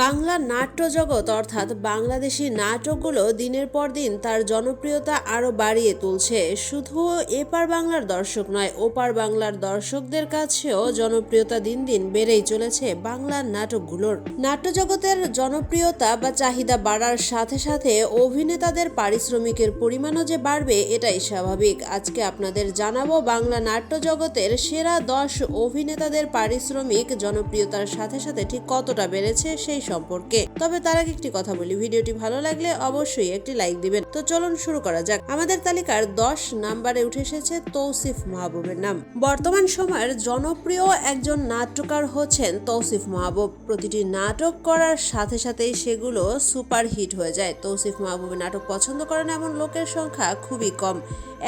বাংলা নাট্য জগৎ অর্থাৎ বাংলাদেশি নাটকগুলো দিনের পর দিন তার জনপ্রিয়তা আরও বাড়িয়ে তুলছে। শুধু এপার বাংলার দর্শক নয়, ওপার বাংলার দর্শকদের কাছেও জনপ্রিয়তা দিন দিন বেড়েই চলেছে বাংলার নাটকগুলোর। নাট্য জগতের জনপ্রিয়তা বা চাহিদা বাড়ার সাথে সাথে অভিনেতাদের পারিশ্রমিকের পরিমাণও যে বাড়বে, এটাই স্বাভাবিক। আজকে আপনাদের জানাব বাংলা নাট্য জগতের সেরা দশ অভিনেতাদের পারিশ্রমিক, জনপ্রিয়তার সাথে সাথে ঠিক কতটা বেড়েছে সেই সম্পর্কে। তবে তার আগে একটি কথা বলি, ভিডিওটি ভালো লাগলে অবশ্যই একটি লাইক দিবেন। তো চলুন শুরু করা যাক। আমাদের তালিকার দশ নাম্বারে উঠে এসেছে তৌসিফ মাহবুবের নাম। বর্তমান সময়ের জনপ্রিয় একজন নাট্যকার হচ্ছেন তৌসিফ মাহবুব। প্রতিটি নাটক করার সাথে সাথেই সেগুলো সুপার হিট হয়ে যায়। তৌসিফ মাহবুবের নাটক পছন্দ করেন এমন লোকের সংখ্যা খুবই কম।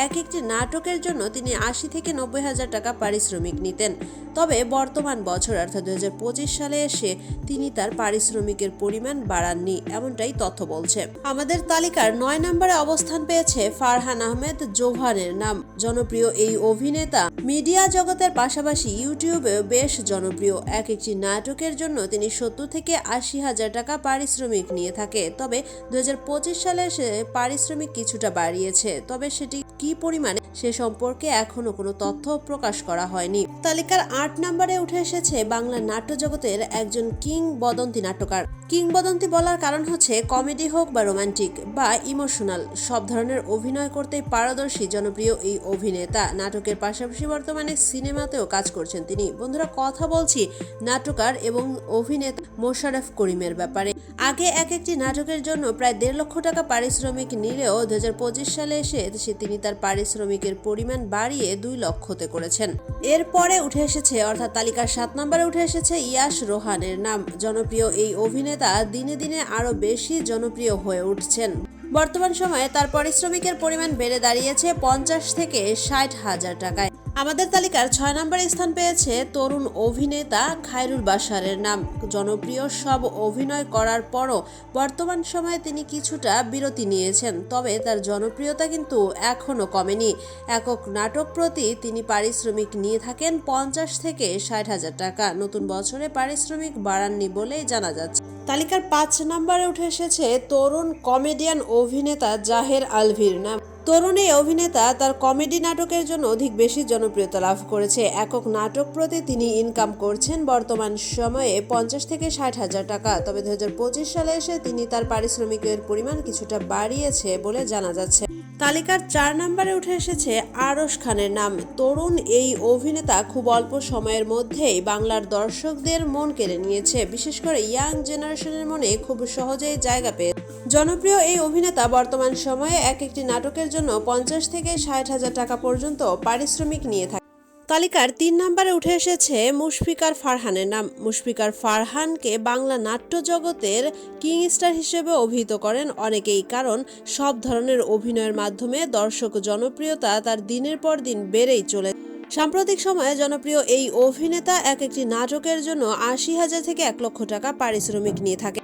এক একটি নাটকের জন্য তিনি আশি থেকে নব্বই হাজার টাকা পারিশ্রমিক নিতেন। তবে বর্তমান বছর, অর্থাৎ দুই হাজার পঁচিশ সালে এসে তিনি তার পারিশ্রমিকের পরিমাণ বাড়াননি, এমনটাই তথ্য বলছে। আমাদের তালিকার নয় নম্বরে অবস্থান পেয়েছে ফারহান আহমেদ জোহানের নাম। জনপ্রিয় এই অভিনেতা মিডিয়া জগতের পাশাপাশি ইউটিউবেও বেশ জনপ্রিয়। এক একটি নাটকের জন্য তিনি সত্তর থেকে আশি হাজার টাকা পারিশ্রমিক নিয়ে থাকে। তবে দুই হাজার পঁচিশ সালে সে পারিশ্রমিক কিছুটা বাড়িয়েছে। তবে সেটি কি পরিমাণে সে সম্পর্কে এখনও কোনো তথ্য প্রকাশ করা হয়নি। তালিকার আট নম্বরে উঠে এসেছে বাংলা নাট্য জগতের একজন কিংবদন্তি নাট্যকার। কিংবদন্তি বলার কারণ হচ্ছে কমেডি হোক বা রোমান্টিক বা ইমোশনাল, সব ধরনের অভিনয় করতে পারদর্শী, জনপ্রিয় এই অভিনেতা। নাটকের পাশাপাশি বর্তমানে সিনেমাতেও কাজ করছেন তিনি। বন্ধুরা, কথা বলছি নাটকার এবং অভিনেতা মোশারফ করিমের ব্যাপারে। আগে এক একটি নাটকের জন্য প্রায় দেড় লক্ষ টাকা পারিশ্রমিক নিলেও দু হাজার পঁচিশ সালে এসে সে তিনি তার পারিশ্রমিকের পরিমাণ বাড়িয়ে দুই লক্ষতে করেছেন। এরপরে উঠে এসেছে, অর্থাৎ তালিকার সাত নম্বরে উঠে এসেছে ইয়াশ রোহানের নাম। জনপ্রিয় এই অভিনেতা দিনে দিনে আরও বেশি জনপ্রিয় হয়ে উঠছেন। বর্তমান সময়ে তার পারিশ্রমিকের পরিমাণ বেড়ে দাঁড়িয়েছে পঞ্চাশ থেকে ষাট হাজার টাকায়। আমাদের তালিকার ছয় নম্বরে স্থান পেয়েছে তরুণ অভিনেতা খায়রুল বাসারের নাম। জনপ্রিয় সব অভিনয় করার পরও বর্তমান সময়ে তিনি কিছুটা বিরতি নিয়েছেন, তবে তার জনপ্রিয়তা কিন্তু এখনও কমেনি। একক নাটক প্রতি তিনি পারিশ্রমিক নিয়ে থাকেন পঞ্চাশ থেকে ষাট হাজার টাকা। নতুন বছরে পারিশ্রমিক বাড়াননি বলেই জানা যাচ্ছে। তালিকার পাঁচ নম্বরে উঠে এসেছে তরুণ কমেডিয়ান অভিনেতা জাহের আলভির। নাম তরুণ এই অভিনেতা তার কমেডি নাটকের জন্য অধিক বেশি জনপ্রিয়তা লাভ করেছে। একক নাটক প্রতি তিনি ইনকাম করছেন বর্তমান সময়ে পঞ্চাশ থেকে ষাট হাজার টাকা। তবে দু হাজার পঁচিশ সালে এসে তিনি তার পারিশ্রমিকের পরিমাণ কিছুটা বাড়িয়েছে বলে জানা যাচ্ছে। তালিকার চার নম্বরে উঠে এসেছে আরশ খানের নাম। তরুণ এই অভিনেতা খুব অল্প সময়ের মধ্যেই বাংলার দর্শকদের মন কেড়ে নিয়েছে। বিশেষ করে ইয়াং জেনারেশনের মনে খুব সহজেই জায়গা পেয়ে। জনপ্রিয় এই অভিনেতা বর্তমান সময়ে এক একটি নাটকের জন্য পঞ্চাশ থেকে ষাট হাজার টাকা পর্যন্ত পারিশ্রমিক নিয়ে থাকে তালিকার তিন নম্বরে উঠে এসেছে মুশফিকার ফারহানের নাম। মুশফিকার ফারহানকে বাংলা নাট্য জগতের কিং স্টার হিসেবে অভিহিত করেন অনেকেই, কারণ সব ধরনের অভিনয়ের মাধ্যমে দর্শক জনপ্রিয়তা তার দিনের পর দিন বেড়েই চলে। সাম্প্রতিক সময়ে জনপ্রিয় এই অভিনেতা এক একটি নাটকের জন্য আশি হাজার থেকে এক লক্ষ টাকা পারিশ্রমিক নিয়ে থাকে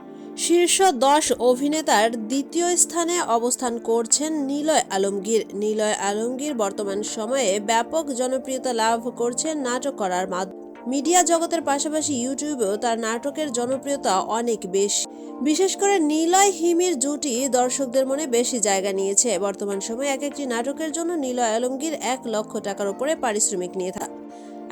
শীর্ষ দশ অভিনেতার দ্বিতীয় স্থানে অবস্থান করছেন নিলয় আলমগীর। নিলয় আলমগীর বর্তমান সময়ে ব্যাপক জনপ্রিয়তা লাভ করছেন নাটক করার মাধ্যমে। মিডিয়া জগতের পাশাপাশি ইউটিউবেও তার নাটকের জনপ্রিয়তা অনেক বেশি। বিশেষ করে নিলয় হিমির জুটি দর্শকদের মনে বেশি জায়গা নিয়েছে। বর্তমান সময়ে এক একটি নাটকের জন্য নিলয় আলমগীর এক লক্ষ টাকার উপরে পারিশ্রমিক নিয়ে থাকে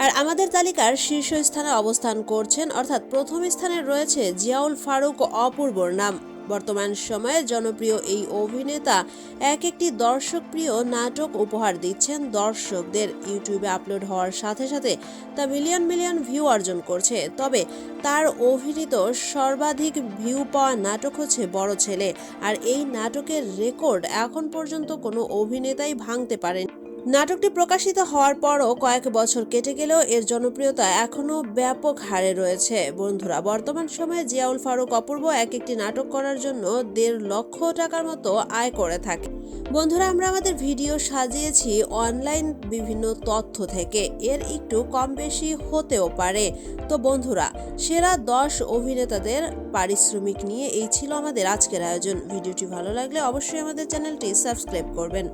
আর আমাদের তালিকার শীর্ষ স্থানে অবস্থান করছেন, অর্থাৎ প্রথম স্থানে রয়েছে জিয়াউল ফারুক অপূর্বর নাম। বর্তমান সময়ে জনপ্রিয় এই অভিনেতা এক একটি দর্শকপ্রিয় নাটক উপহার দিচ্ছেন দর্শকদের। ইউটিউবে আপলোড হওয়ার সাথে সাথে তা মিলিয়ন মিলিয়ন ভিউ অর্জন করছে। তবে তার অভিনীত সর্বাধিক ভিউ পাওয়া নাটক হচ্ছে বড় ছেলে। আর এই নাটকের রেকর্ড এখন পর্যন্ত কোনো অভিনেতাই ভাঙতে পারেন। নাটকটি প্রকাশিত হওয়ার পরও কয়েক বছর কেটে গেলেও এর জনপ্রিয়তা এখনও ব্যাপক হারে রয়েছে। বন্ধুরা, বর্তমান সময়ে জিয়াউল ফারুক অপূর্ব এক একটি নাটক করার জন্য দেড় লক্ষ টাকার মতো আয় করে থাকে। বন্ধুরা, আমরা আমাদের ভিডিও সাজিয়েছি অনলাইন বিভিন্ন তথ্য থেকে। এর একটু কম বেশি হতেও পারে। তো বন্ধুরা, সেরা দশ অভিনেতাদের পারিশ্রমিক নিয়ে এই ছিল আমাদের আজকের আয়োজন। ভিডিওটি ভালো লাগলে অবশ্যই আমাদের চ্যানেলটি সাবস্ক্রাইব করবেন।